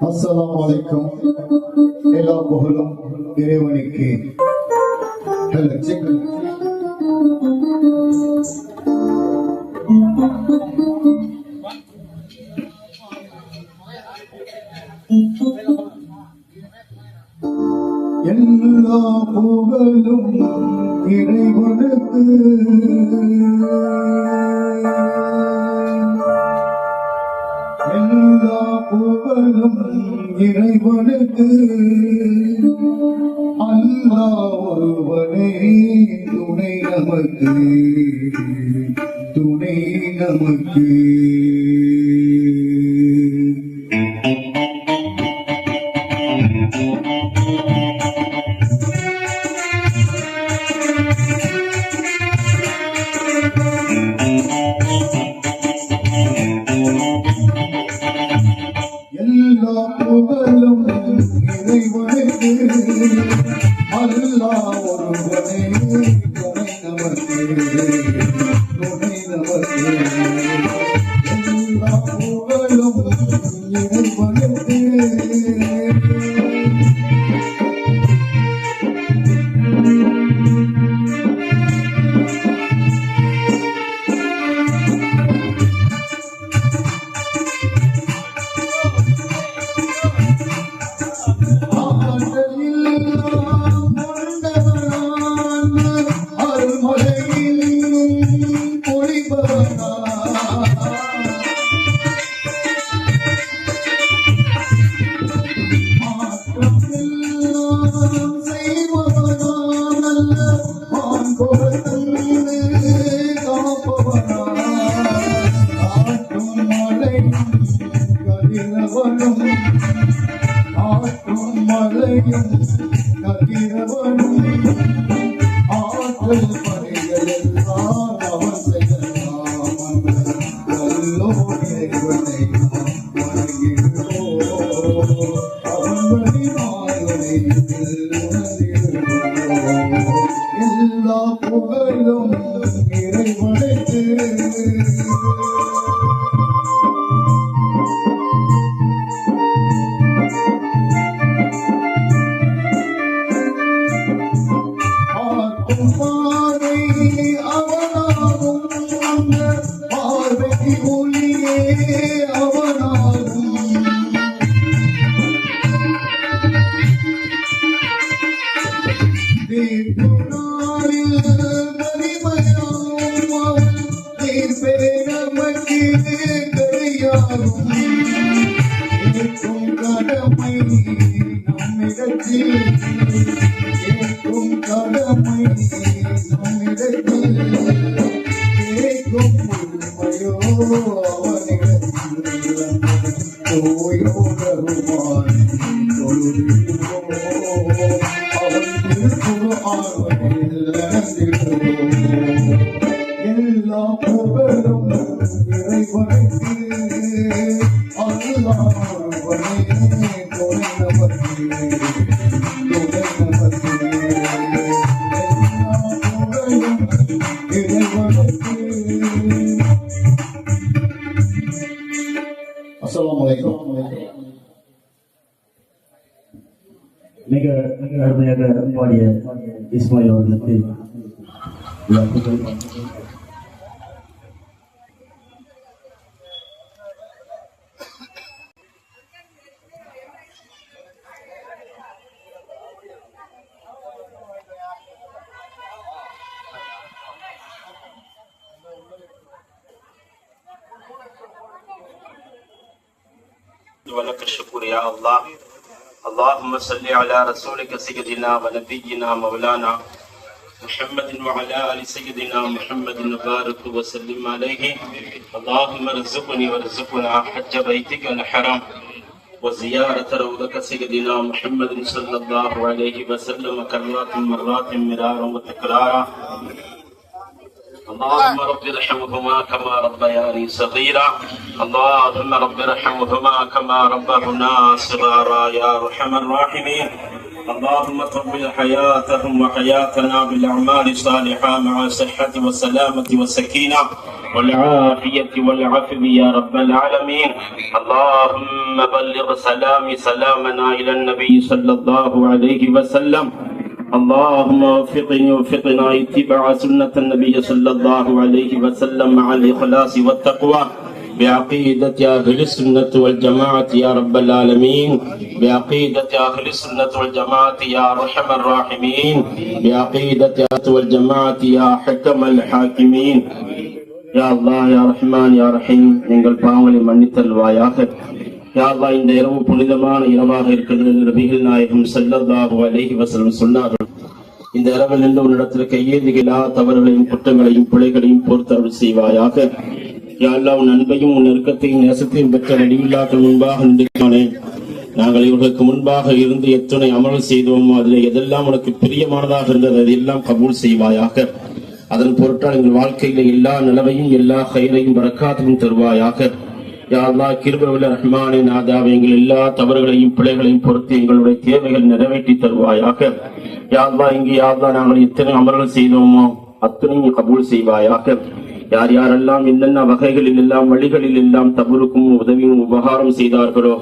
அஸ்ஸலாமு அலைக்கும் எல்லா புகழும் இறைவனுக்கு ஹலோ செக் எல்லா புகழும் இறைவனுக்கு எல்லா புகழும் இறைவனுக்கு. அல்லா ஒருவனே துணை நமக்கு. துணை நமக்கு. அல்லா You. எல்லா புகழும் இறைவனுக்கு அல்லாஹ் புகழும் இறைவனுக்கு அஸ்ஸலாமு அலைக்கும் மிக மிக அருமையாக பாடிய இஸ்மாயில் அவர்களுக்கு ولك الشكر يا الله اللهم صل على رسولك سيدنا ونبينا مولانا محمد وعلى ال سيدنا محمد وبارك وسلم عليه اللهم ارزقني وارزقنا حج بيتك الحرام وزيارة روضك سيدنا محمد صلى الله عليه وسلم كرات مرات مرارا وتكرارا اللهم رب ارحمهما كما ربياني صغيرا. اللهم رب ارحمهما كما ربهنا صغارا يا أرحم الراحمين. اللهم طول حياتهم وحياتنا بالأعمال الصالحة مع الصحة والسلامة والسكينة والعافية والعفو يا رب العالمين. اللهم بلغ سلام سلامنا إلى النبي صلى الله عليه وسلم. اللهم وفقني وفقنا اتباع سنة النبي صلى الله عليه وسلم مع الإخلاص والتقوى بعقيدة أهل السنة والجماعة يا رب العالمين بعقيدة أهل السنة والجماعة يا أرحم الراحمين بعقيدة أهل والجماعة يا حكم الحاكمين யா அல்லாஹ் யா ரஹ்மான் யா ரஹீம் எங்கள் பாவங்களை மன்னித்தல்வாயாக யா இந்த இரவு புனிதமான இரவாக இருக்கிறது என்று நபிகள் நாயகம் ஸல்லல்லாஹு அலேஹி வசலம் சொன்னார்கள். இந்த இரவில் நின்று உன்னிடத்தில் கையேந்தி எல்லா தவறுகளையும் குற்றங்களையும் பிழைகளையும் பொறுத்தருள் செய்வாயாக. யா உன் அன்பையும் உன் நெருக்கத்தையும் நேசத்தையும் பெற்ற நடிவில்லாக்கள் முன்பாக நின்றிருக்கானே நாங்கள் இவர்களுக்கு முன்பாக இருந்து எத்தனை அமல் செய்தோமோ அதில் எதெல்லாம் உனக்கு பிரியமானதாக இருந்தது அதையெல்லாம் கபூல் செய்வாயாக. அதன் பொருட்டால் எங்கள் வாழ்க்கையில எல்லா நிலவையும் எல்லா கயிறையும் வரக்காத்தையும் தருவாயாக. யா அல்லாஹ் ரஹ்மானே நாதாவே எங்கள் எல்லா தவறுகளையும் பிழைகளையும் பொறுத்து எங்களுடைய தேவைகள் நிறைவேற்றி தருவாயாக. யா இங்கு இங்கே நாங்கள் எத்தனை அமல்கள் செய்தோமோ அத்தனையும் கபூல் செய்வாயாக. யார் யாரெல்லாம் என்னென்ன வகைகளில் எல்லாம் வழிகளில் எல்லாம் தவறுக்கும் உதவியும் உபகாரம் செய்தார்களோ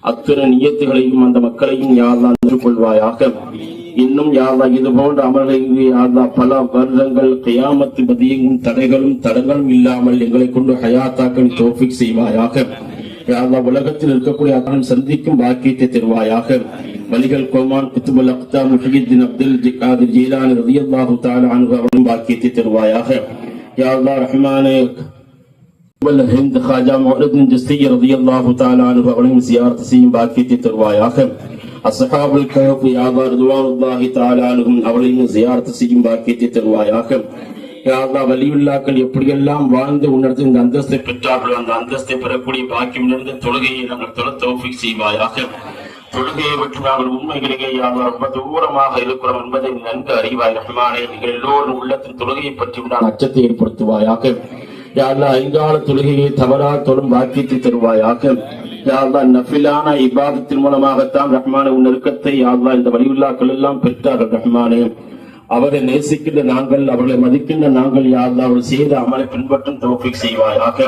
அத்தனை நியத்துகளையும் அந்த மக்களையும் யாரெல்லாம் கொள்வாயாக இன்னும் யாழ்லா இது போன்ற அமல்களை யாழ்லா பல வருடங்கள் கையாமத்து பதியங்கும் தடைகளும் தடங்களும் இல்லாமல் எங்களை கொண்டு ஹயாத்தாக்கள் தோஃபிக் செய்வாயாக. யாழ்லா உலகத்தில் இருக்கக்கூடிய அத்தனை சந்திக்கும் பாக்கியத்தை தருவாயாக. வலிகள் கோமான் குத்துபுல் அக்தா முஷிஹித்தின் அப்துல் ஜிகாதிர் ஜீலான் ரதியல்லாஹு தாலா அனுபவம் பாக்கியத்தை தருவாயாக. யாழ்லா ரஹ்மானே ஹிந்த் ஹாஜா மௌலத்தின் ஜஸ்தி ரதியல்லாஹு தாலா அனுபவம் சியார்த்த செய்யும் பாக்கியத்தை தருவாயாக. അസഹാബുൽ കഹഫ് അവളെയും സിയാർത്ത് ചെയ്യും തരുവായാക யாரா வலியுல்லாக்கள் எப்படியெல்லாம் வாழ்ந்து உணர்ந்து இந்த அந்தஸ்தை பெற்றார்களோ அந்த அந்தஸ்தை பெறக்கூடிய பாக்கியம் நிறைந்த தொழுகையை நாங்கள் தொலை தோஃபிக் செய்வாயாக தொழுகையை பற்றி நாங்கள் உண்மைகளிலே யாரும் ரொம்ப தூரமாக இருக்கிறோம் என்பதை நன்கு அறிவாய் ரஹ்மானே நீங்கள் எல்லோரும் உள்ளத்தின் தொழுகையை பற்றி உண்டான அச்சத்தை ஏற்படுத்துவாயாக யாரெல்லாம் ஐங்கால தொழுகையை தவறாக தொழும் பாக்கியத்தை தருவாயாக யாழ்லா நஃபிலான இபாதத்தின் மூலமாகத்தான் ரஹ்மான உன் நெருக்கத்தை யாழ்லா இந்த வலியுல்லாக்கள் எல்லாம் பெற்றார்கள் ரஹ்மானே. அவரை நேசிக்கின்ற நாங்கள் அவர்களை மதிக்கின்ற நாங்கள் யாழ்லா அவர்கள் செய்த அமலை பின்பற்றும் தோப்பிக் செய்வாயாக.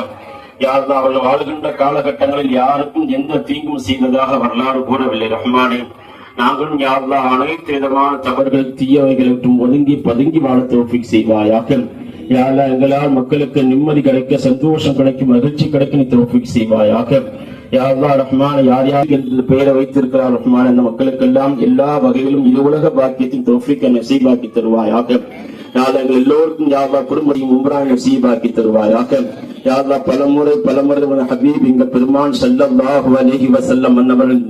யாழ்லா அவர்கள் வாழ்கின்ற காலகட்டங்களில் யாருக்கும் எந்த தீங்கும் செய்ததாக வரலாறு கூறவில்லை ரஹ்மானே. நாங்களும் யாழ்லா அனைத்து விதமான தவறுகள் தீயவைகளை விட்டும் ஒதுங்கி பதுங்கி வாழ தோப்பிக் செய்வாயாக. யாழ்லா எங்களால் மக்களுக்கு நிம்மதி கிடைக்க சந்தோஷம் கிடைக்கும் மகிழ்ச்சி கிடைக்கும் தோப்பிக் செய்வாயாக. யாருலா ரஹ்மான் யார் யார் என்று பெயரை வைத்திருக்கிறார் ரஹ்மான் அந்த மக்களுக்கெல்லாம் எல்லா வகையிலும் இது உலக பாக்கியத்தின் தோஃபிக்க நசீபாக்கி தருவாயாக. யாழ்லா எங்கள் எல்லோருக்கும் யாழ்லா குடும்பத்தையும் உம்ரா நசீபாக்கி தருவாயாக. யாழ்லா பலமுறை பலமுறை ஹபீப் எங்கள் பெருமான் ஸல்லல்லாஹு அலைஹி வசல்லம் மன்னவர்கள்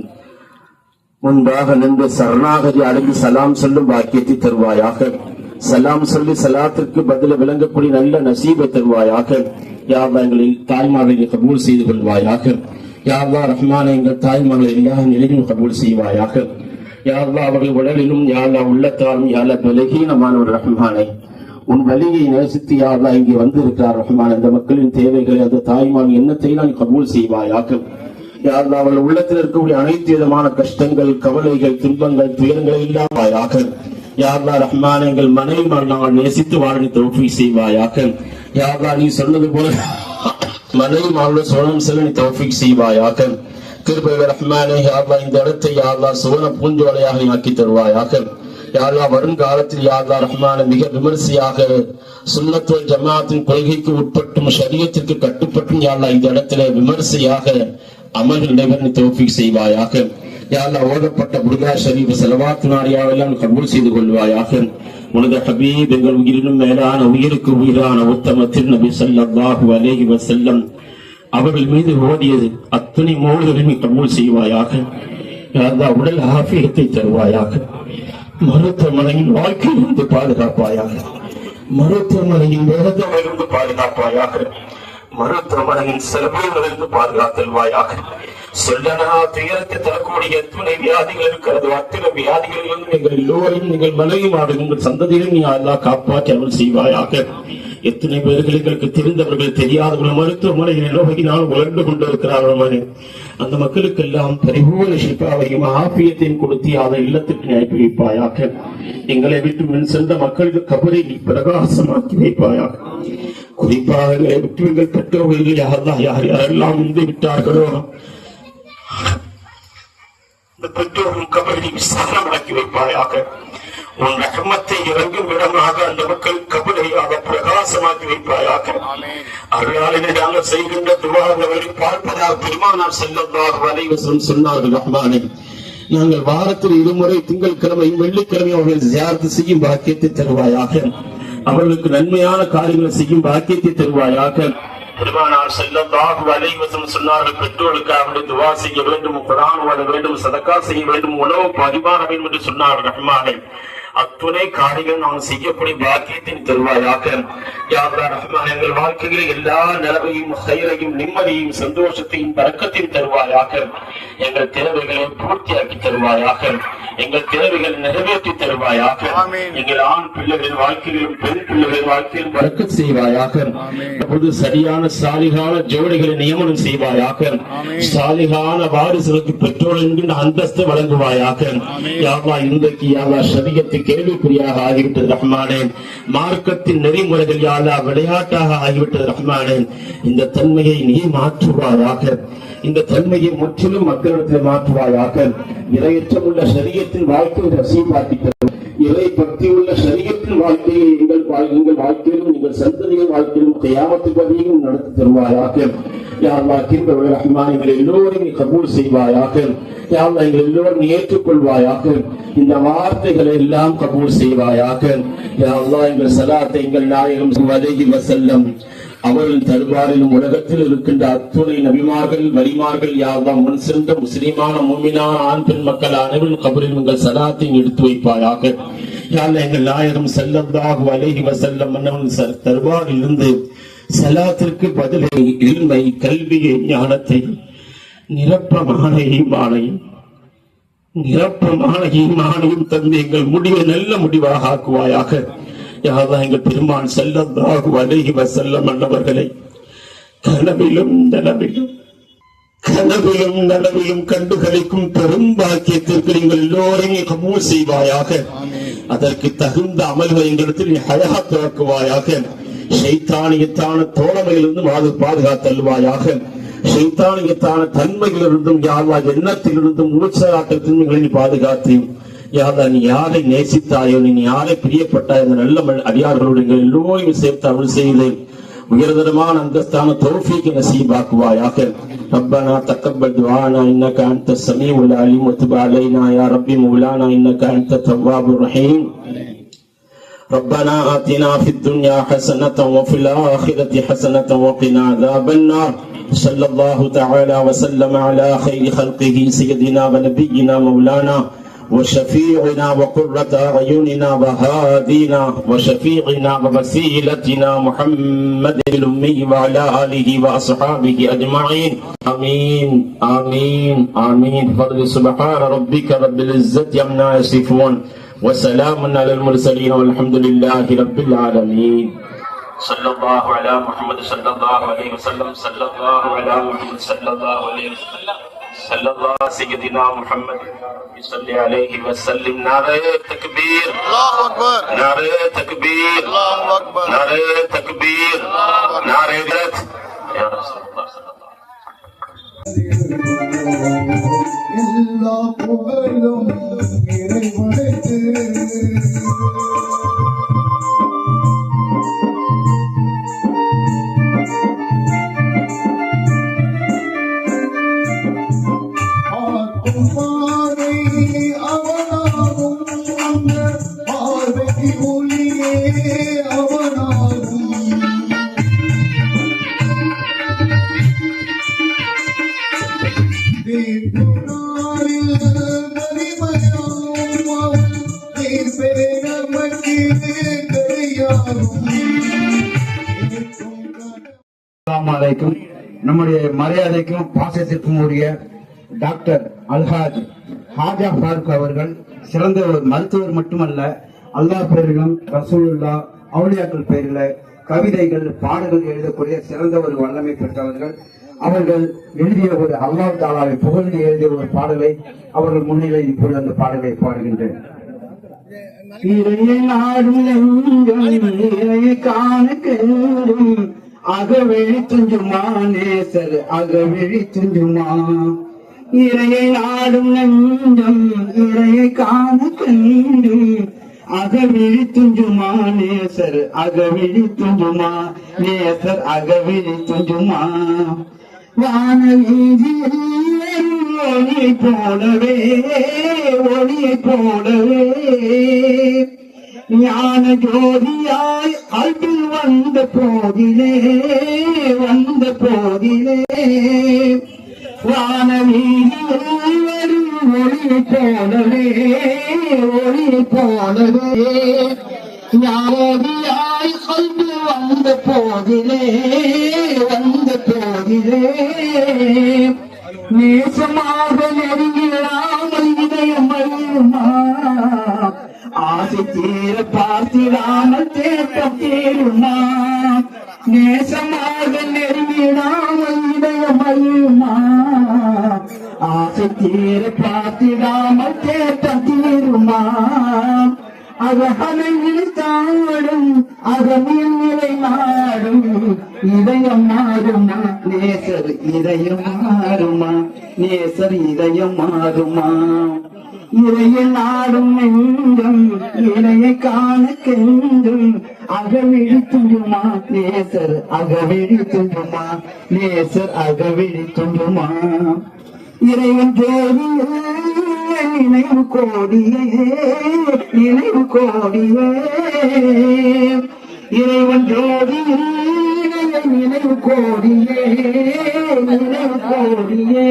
முன்பாக நின்று சரணாகதி அடைந்து சலாம் சொல்லும் பாக்கியத்தை தருவாயாக. சலாம் சொல்லி சலாத்திற்கு பதில விளங்கக்கூடிய நல்ல நசீபை தருவாயாக. யாவா எங்களின் தாய்மார்களை கபூல் செய்து கொள்வாயாக. யார்லா ரஹ்மான எங்கள் தாய்மார்களை எல்லா நிலையிலும் கபூல் செய்வாயாக. யார்லா அவர்கள் உடலிலும் யாழா உள்ளத்தாலும் யாழா பலகீனமானவர் ரஹ்மானை. உன் வழியை நேசித்து யார்லா இங்கே வந்திருக்கிறார் ரஹ்மான். அந்த மக்களின் தேவைகளை அந்த தாய்மான் எண்ணத்தை நான் கபூல் செய்வாயாக. யார்லா அவள் உள்ளத்தில் இருக்கக்கூடிய அனைத்து விதமான கஷ்டங்கள் கவலைகள் துன்பங்கள் துயரங்கள் இல்லாமையாக. யார்லா ரஹ்மான் எங்கள் மனைவி நாங்கள் நேசித்து வாழி தோல்வி செய்வாயாக. யார்லா நீ சொன்னது போல மனைவிமாரோட சோழம் செல்ல நீ தௌஃபீக் செய்வாயாக. கிருபை ரஹ்மானே யார்லா இந்த இடத்தை யார்லா சுவன பூஞ்சோலையாக நீ ஆக்கி தருவாயாக யாழ்லா வருங்காலத்தில் யாழ்லா ரஹ்மான மிக விமரிசையாக சுன்னத்துவல் ஜமாத்தின் கொள்கைக்கு உட்பட்டும் ஷரியத்திற்கு கட்டுப்பட்டும் யாழ்லா இந்த இடத்துல விமரிசையாக அமல்கள் நடைபெற தோஃபிக் செய்வாயாக. யாழ்லா ஓதப்பட்ட புர்கா ஷரீப் செலவாத்து நாரியாவெல்லாம் கபூல் செய்து கொள்வாயாக. உனது ஹபீப் எங்கள் உயிரினும் மேலான உயிருக்கு உயிரான உத்தம திருநபி ஸல்லல்லாஹு அலேஹி வசல்லம் அவர்கள் மீது ஓடியது அத்தனை மோடுகளையும் கபூல் செய்வாயாக. உடல் ஆபியத்தை தருவாயாக. மருத்துவமனையின் வாழ்க்கையிலிருந்து பாதுகாப்பாயாக. மருத்துவமனையின் வேதத்திலிருந்து பாதுகாப்பாயாக. மருத்துவமனையின் செலவுகளிலிருந்து பாதுகாத்தல்வாயாக சொல்லனா துயரத்தை தரக்கூடிய எத்தனை வியாதிகள் இருக்கிறது அத்தனை வியாதிகளிலிருந்து எங்கள் எல்லோரையும் நீங்கள் மலையும் உங்கள் சந்ததியிலும் நீ அல்லா காப்பாற்றி அருள் செய்வாயாக. எத்தனை பேர்கள் எங்களுக்கு தெரிந்தவர்கள் தெரியாதவர்கள் மருத்துவமனையில் நோயினால் உழந்து கொண்டிருக்கிறார்கள் மகனே. அந்த மக்களுக்கெல்லாம் பரிபூர்ண சிப்பாவையும் ஆபியத்தையும் கொடுத்து அதை இல்லத்திற்கு அனுப்பி வைப்பாயாக. எங்களை விட்டு மின் சென்ற மக்களுக்கு கபரை நீ பிரகாசமாக்கி வைப்பாயாக. குறிப்பாக எங்களை விட்டு எங்கள் பெற்றோர்கள் யாரெல்லாம் யார் யாரெல்லாம் முந்தி விட்டார்களோ இந்த பெற்றோரும் கபரை விசாரணமாக்கி வைப்பாயாக. உன் ரஹமத்தை இறங்கும் இடமாக அந்த மக்கள் கபலையாக பிரகாசமாக்கி வைப்பாயாக. அருளாளினை நாங்கள் செய்கின்ற துவாரங்களை பார்ப்பதாக பெருமானார் செல்லதாக வலைவசம் சொன்னார்கள் ரஹ்மானே. நாங்கள் வாரத்தில் இருமுறை திங்கட்கிழமையும் வெள்ளிக்கிழமையும் அவர்கள் ஜியாரத்து செய்யும் பாக்கியத்தை தருவாயாக. அவர்களுக்கு நன்மையான காரியங்களை செய்யும் பாக்கியத்தை தருவாயாக. பெருமானார் செல்லந்தாக அலைஹி சொன்னார்கள் பெற்றோருக்கு அவருடைய துவா செய்ய வேண்டும் குரான் ஓத வேண்டும் சதக்கா செய்ய வேண்டும் உணவு பரிமாற வேண்டும் என்று சொன்னார்கள் ரஹ்மானை. அத்துணை காரியங்கள் நாம் செய்யக்கூடிய பாக்கியத்தின் தருவாயாக. யாரா ரஹ்மான் எங்கள் வாழ்க்கையில் எல்லா நிலவையும் ஹைரையும் நிம்மதியும் சந்தோஷத்தையும் பறக்கத்தையும் தருவாயாக. எங்கள் தேவைகளை பூர்த்தியாக்கி தருவாயாக. எங்கள் தேவைகளை நிறைவேற்றி தருவாயாக. எங்கள் ஆண் பிள்ளைகளின் வாழ்க்கையிலும் பெண் பிள்ளைகளின் வாழ்க்கையிலும் பறக்க செய்வாயாக. அப்போது சரியான சாலிகான ஜோடிகளை நியமனம் செய்வாயாக. சாலிகான வாரிசுகளுக்கு பெற்றோர் என்கின்ற அந்தஸ்து வழங்குவாயாக. யாவா இன்றைக்கு யாவா சரியத்து கேள்விக்குறியாக ஆகிவிட்டது ரஹ்மானேன் மார்க்கத்தின் நெறிமுறைகள் யாரா விளையாட்டாக ஆகிவிட்டது ரஹ்மானேன் இந்த தன்மையை நீ மாற்றுவாயாக. இந்த தன்மையை முற்றிலும் மக்களிடத்தில் மாற்றுவாயாக. இரையற்றமுள்ள சரியத்தின் வாழ்க்கையை ரசீபாக்கி இறை பக்தி உள்ள சரீரத்தின் வாழ்க்கையை எங்கள் வாழ்- எங்கள் வாழ்க்கையிலும் எங்கள் சந்ததியின் வாழ்க்கையிலும் கையாமத்து பதியும் நடத்தி தருவாயாக. யாழ்லா ரஹ்மான் எங்கள் எல்லோரையும் கபூல் செய்வாயாக. யாழ்லா எங்கள் எல்லோரும் ஏற்றுக்கொள்வாயாக. இந்த வார்த்தைகளை எல்லாம் கபூல் செய்வாயாக. யாழ்லா எங்கள் சலாத்தை எங்கள் நாயகம் வதகி வசல்லம் அவர்கள் தருவாரிலும் உலகத்தில் இருக்கின்ற அத்துணை நபிமார்கள் வலிமார்கள் யாவம் முன் சென்ற முஸ்லிமான மூமினான ஆண் பெண் மக்கள் அனைவரும் கபரில் உங்கள் சதாத்தையும் எடுத்து வைப்பாயாக. யாழ்லா எங்கள் நாயகம் செல்லந்தாக அலைகி வசல்லம் மன்னவன் தருவாரில் இருந்து செலாத்திற்கு பதிலை இல்மை கல்வியை ஞானத்தை நிரப்பமான ஈமானையும் நிரப்பமான ஈமானையும் தந்து எங்கள் முடிவை நல்ல முடிவாக ஆக்குவாயாக. யாதா எங்கள் பெருமான் செல்லந்தாக அலைகி வசல்லம் மன்னவர்களை கனவிலும் நனவிலும் கனவிலும் நனவிலும் கண்டுகளிக்கும் பெரும் பாக்கியத்திற்கு நீங்கள் எல்லோரையும் கபூல் செய்வாயாக. அதற்கு தகுந்த அமல்களை எங்களிடத்தில் நீ ஹயாத்தாக்குவாயாக சைத்தானியத்தான தோழமையிலிருந்து மாது பாதுகாத்தல்வாயாக சைத்தானியத்தான தன்மையிலிருந்தும் யாழ்வா எண்ணத்திலிருந்தும் உற்சாகத்திலிருந்தும் எங்களை நீ பாதுகாத்து. யாதா நீ யாரை நேசித்தாயோ நீ யாரை பிரியப்பட்டாய் அந்த நல்ல ம- அடியார்களோடு எங்கள் எல்லோரையும் சேர்த்து அருள் செய்தேன் உயர்தரமான அந்தஸ்தான தௌஃபீக் நசீபாக்குவாயாக. ربنا تقبل دعانا إنك أنت السميع العليم وتب علينا يا ربي مولانا إنك أنت التواب الرحيم. ربنا آتنا في الدنيا حسنة وفي الآخرة حسنة وقنا عذاب النار. صلى الله تعالى وسلم على خير خلقه سيدنا ونبينا مولانا وشفيعنا وقرة أعيننا وهادينا وشفيعنا ووسيلتنا محمد الأمي وعلى آله وأصحابه أجمعين. آمين. آمين. آمين. فضل سبحان ربك رب العزة عما يصفون. وسلام على المرسلين والحمد لله رب العالمين. صلى الله على محمد صلى الله عليه وسلم. صلى الله على محمد صلى الله عليه وسلم. صلی اللہ سيدنا محمد. صلی عليه وسلم. نعرہ تکبیر الله أكبر. نعرہ تکبیر الله أكبر. نعرہ تکبیر نعرہ غیرت يا رسول اللہ صلی اللہ எல்லா புகழும் இறைவனுக்கு மரியாதைக்கும் பாசத்திற்கும் உரிய டாக்டர் அல்ஹாஜ் ஹாஜா ஃபாருக் அவர்கள் சிறந்த ஒரு மருத்துவர் மட்டுமல்ல அல்லாஹ் பேரிலும் ரசூலுல்லா அவுளியாக்கள் பேரில் கவிதைகள் பாடல்கள் எழுதக்கூடிய சிறந்த ஒரு வல்லமை பெற்றவர்கள். அவர்கள் எழுதிய ஒரு அல்லாஹ் தாலாவை புகழ்ந்து எழுதிய ஒரு பாடலை அவர்கள் முன்னிலையில் இப்பொழுது அந்த பாடலை பாடுகின்றேன் இறையை நாடும் நெஞ்சம் இறையை காண கேடும். அகவெளி துஞ்சுமா நேசர் அகவெளி துஞ்சுமா இறையை நாடும் நெஞ்சம் இறையை காண கண்டும். அகவிழி துஞ்சுமா நேசர் அகவிழி துஞ்சுமா நேசர் அகவிழி துஞ்சுமா வான ஒளியை போலவே ஒளியை போலவே. ஞான ஜோதியாய் அல்பில் வந்த போதிலே வந்த போதிலே. வான வீதியில் வரும் ஒளி போலவே ஒளியை போலவே ஞானோதியாய் அல்பில் வந்த போதிலே வந்த போதிலே. நேசமாக இதயம் மாறுமா? நேசர் இதயம் மாறுமா? இறைய நாடும் நெஞ்சம் இறையை காண கெஞ்சும். அகவிழி துண்டுமா நேசர் அகவிழி துண்டுமா நேசர் அகவிழி துண்டுமா இறைவன் ஜோதியே நினைவு கோடியே நினைவு கோடியே. இறைவன் ஜோதியில் நினைவு கோடியே நினைவு கோடியே.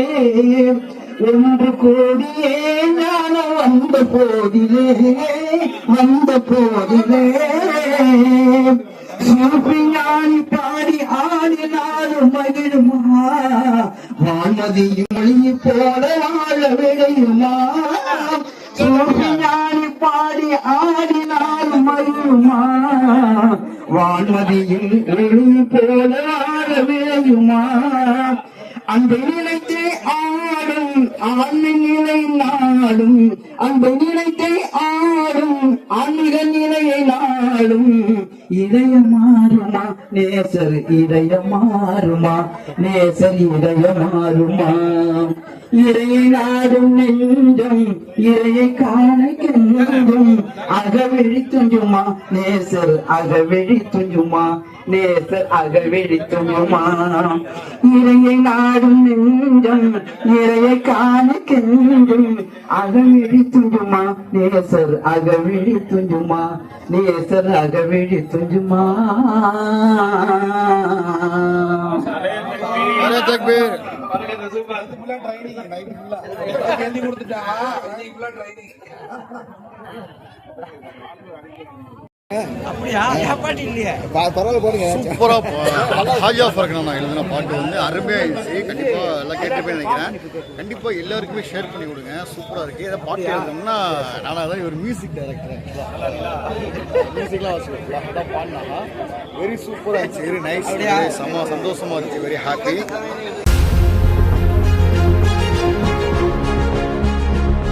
ஒன்று கோடியே ஞான வந்த போதிலே வந்த போதிலே. ஞானி பாடி ஆடினாலும் மகிழுமா? வான்மதியும் மொழி போல வாழ விடையுமா ஞானி பாடி ஆடினாலும் மயுமா வான்மதியும் ஒளி போல வாழ அன்பை நினைத்தே ஆடும் ஆன்மீக நிலை நாடும். அன்பை நினைத்தே ஆடும் ஆன்மீக நிலையை நாடும். இதய மாறுமா நேசர் இதய மாறுமா நேசர் இதய மாறுமா இறையை நாடும் நெஞ்சம் இறையை காண கெஞ்சும் அகவிழி துஞ்சுமா நேசர் அகவெழி துஞ்சுமா நேசர் அகவெழி துஞ்சுமா இறையை நாடும் நெஞ்சம் இறையை காண கெஞ்சும் அகவிழி துஞ்சுமா நேசர் அகவெழி துஞ்சுமா நேசர் அகவெழி துஞ்சுமா அரே தக்பீர் பரவாயில்ல போடுங்க சூப்பரா பா- ஹாஜா ஃபர்கனா எழுதின பாட்டு வந்து அருமையா இருந்துச்சு. கண்டிப்பா எல்லாம் கேட்டுப்பே நினைக்கிறேன். கண்டிப்பா எல்லாருக்குமே ஷேர் பண்ணி கொடுங்க. சூப்பரா இருக்கு. இதை பாட்டு எழுதணும்னா நானா தான் இவர் மியூசிக் டைரக்டர் மியூசிக்லாம் பாடினா வெரி சூப்பரா இருந்துச்சு. வெரி நைஸ் செம்ம சந்தோஷமா இருந்துச்சு. Very happy